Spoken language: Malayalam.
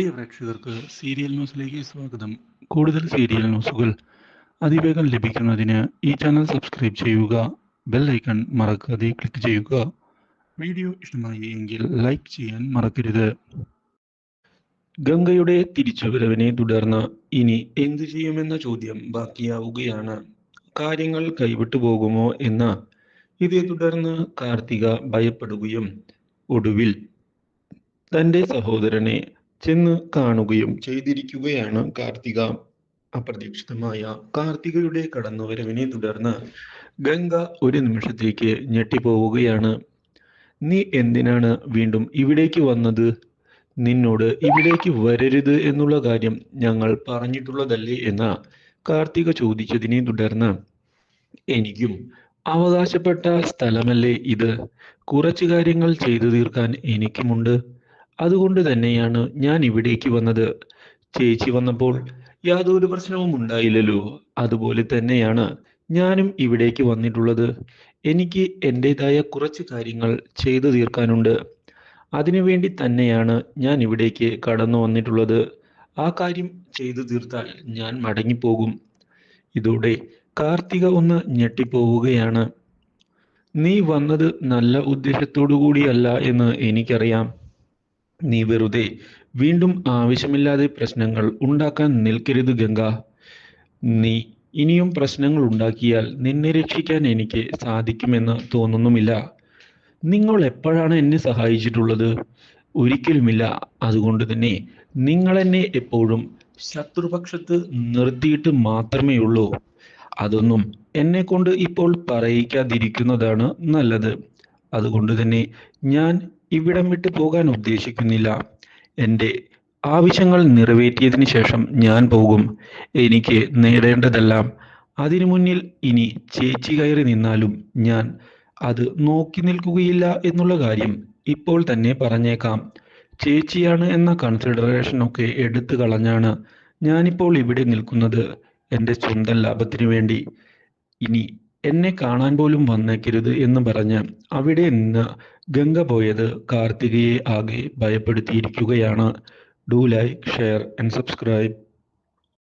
പ്രിയ പ്രേക്ഷകർക്ക് സീരിയൽ ന്യൂസിലേക്ക് സ്വാഗതം. കൂടുതൽ സീരിയൽ ന്യൂസുകൾ അതിവേഗം ലഭിക്കുന്നതിന് ഈ ചാനൽ സബ്സ്ക്രൈബ് ചെയ്യുക ബെൽ ഐക്കൺ മറക്കാതെ ക്ലിക്ക് ചെയ്യുക. വീഡിയോ ഇഷ്ടമായി എങ്കിൽ ലൈക്ക് ചെയ്യാൻ മറക്കരുത്. ഗംഗയുടെ തിരിച്ചുവരവിനെ തുടർന്ന് ഇനി എന്തു ചെയ്യുമെന്ന ചോദ്യം ബാക്കിയാവുകയാണ്. കാര്യങ്ങൾ കൈവിട്ടു പോകുമോ എന്ന ഇതേ തുടർന്ന് കാർത്തിക ഭയപ്പെടുകയും ഒടുവിൽ തന്റെ സഹോദരനെ ചെന്ന് കാണുകയും ചെയ്തിരിക്കുകയാണ് കാർത്തിക. അപ്രതീക്ഷിതമായ കാർത്തികയുടെ കടന്നുവരവിനെ തുടർന്ന് ഗംഗ ഒരു നിമിഷത്തേക്ക് ഞെട്ടിപ്പോവുകയാണ്. നീ എന്തിനാണ് വീണ്ടും ഇവിടേക്ക് വന്നത്? നിന്നോട് ഇവിടേക്ക് വരരുത് എന്നുള്ള കാര്യം ഞങ്ങൾ പറഞ്ഞിട്ടുള്ളതല്ലേ? എന്ന കാർത്തിക ചോദിച്ചതിനെ തുടർന്ന് എനിക്കും അവകാശപ്പെട്ട സ്ഥലമല്ലേ ഇത്? കുറച്ചു കാര്യങ്ങൾ ചെയ്തു തീർക്കാൻ എനിക്കുമുണ്ട്. അതുകൊണ്ട് തന്നെയാണ് ഞാൻ ഇവിടേക്ക് വന്നത്. ചേച്ചി വന്നപ്പോൾ യാതൊരു പ്രശ്നവും ഉണ്ടായില്ലല്ലോ. അതുപോലെ തന്നെയാണ് ഞാനും ഇവിടേക്ക് വന്നിട്ടുള്ളത്. എനിക്ക് എന്റെതായ കുറച്ച് കാര്യങ്ങൾ ചെയ്തു തീർക്കാനുണ്ട്. അതിനുവേണ്ടി തന്നെയാണ് ഞാൻ ഇവിടേക്ക് കടന്നു വന്നിട്ടുള്ളത്. ആ കാര്യം ചെയ്തു തീർത്താൽ ഞാൻ മടങ്ങിപ്പോകും. ഇതോടെ കാർത്തിക ഒന്ന് ഞെട്ടിപ്പോവുകയാണ്. നീ വന്നത് നല്ല ഉദ്ദേശത്തോടു കൂടിയല്ല എന്ന് എനിക്കറിയാം. നീ വെറുതെ വീണ്ടും ആവശ്യമില്ലാതെ പ്രശ്നങ്ങൾ ഉണ്ടാക്കാൻ നിൽക്കരുത് ഗംഗ. നീ ഇനിയും പ്രശ്നങ്ങൾ ഉണ്ടാക്കിയാൽ നിന്നെ രക്ഷിക്കാൻ എനിക്ക് സാധിക്കുമെന്ന് തോന്നുന്നുമില്ല. നിങ്ങൾ എപ്പോഴാണ് എന്നെ സഹായിച്ചിട്ടുള്ളത്? ഒരിക്കലുമില്ല. അതുകൊണ്ട് തന്നെ നിങ്ങൾ എന്നെ എപ്പോഴും ശത്രുപക്ഷത്ത് നിർത്തിയിട്ട് മാത്രമേ ഉള്ളൂ. അതൊന്നും എന്നെ കൊണ്ട് ഇപ്പോൾ പറയിക്കാതിരിക്കുന്നതാണ് നല്ലത്. അതുകൊണ്ട് തന്നെ ഞാൻ ഇവിടം വിട്ട് പോകാൻ ഉദ്ദേശിക്കുന്നില്ല. എന്റെ ആവശ്യങ്ങൾ നിറവേറ്റിയതിന് ശേഷം ഞാൻ പോകും. എനിക്ക് നേടേണ്ടതെല്ലാം അതിനു മുന്നിൽ ഇനി ചേച്ചി കയറി നിന്നാലും ഞാൻ അത് നോക്കി നിൽക്കുകയില്ല എന്നുള്ള കാര്യം ഇപ്പോൾ തന്നെ പറഞ്ഞേക്കാം. ചേച്ചിയാണ് എന്ന കൺസിഡറേഷൻ ഒക്കെ എടുത്തു കളഞ്ഞാണ് ഞാനിപ്പോൾ ഇവിടെ നിൽക്കുന്നത്. എന്റെ സ്വന്തം ലാഭത്തിനു വേണ്ടി. ഇനി എന്നെ കാണാൻ പോലും വന്നേക്കരുത് എന്ന് പറഞ്ഞ് അവിടെ നിന്ന് ഗംഗ പോയത് കാർത്തികയെ ആകെ ഭയപ്പെടുത്തിയിരിക്കുകയാണ്. Do like share and subscribe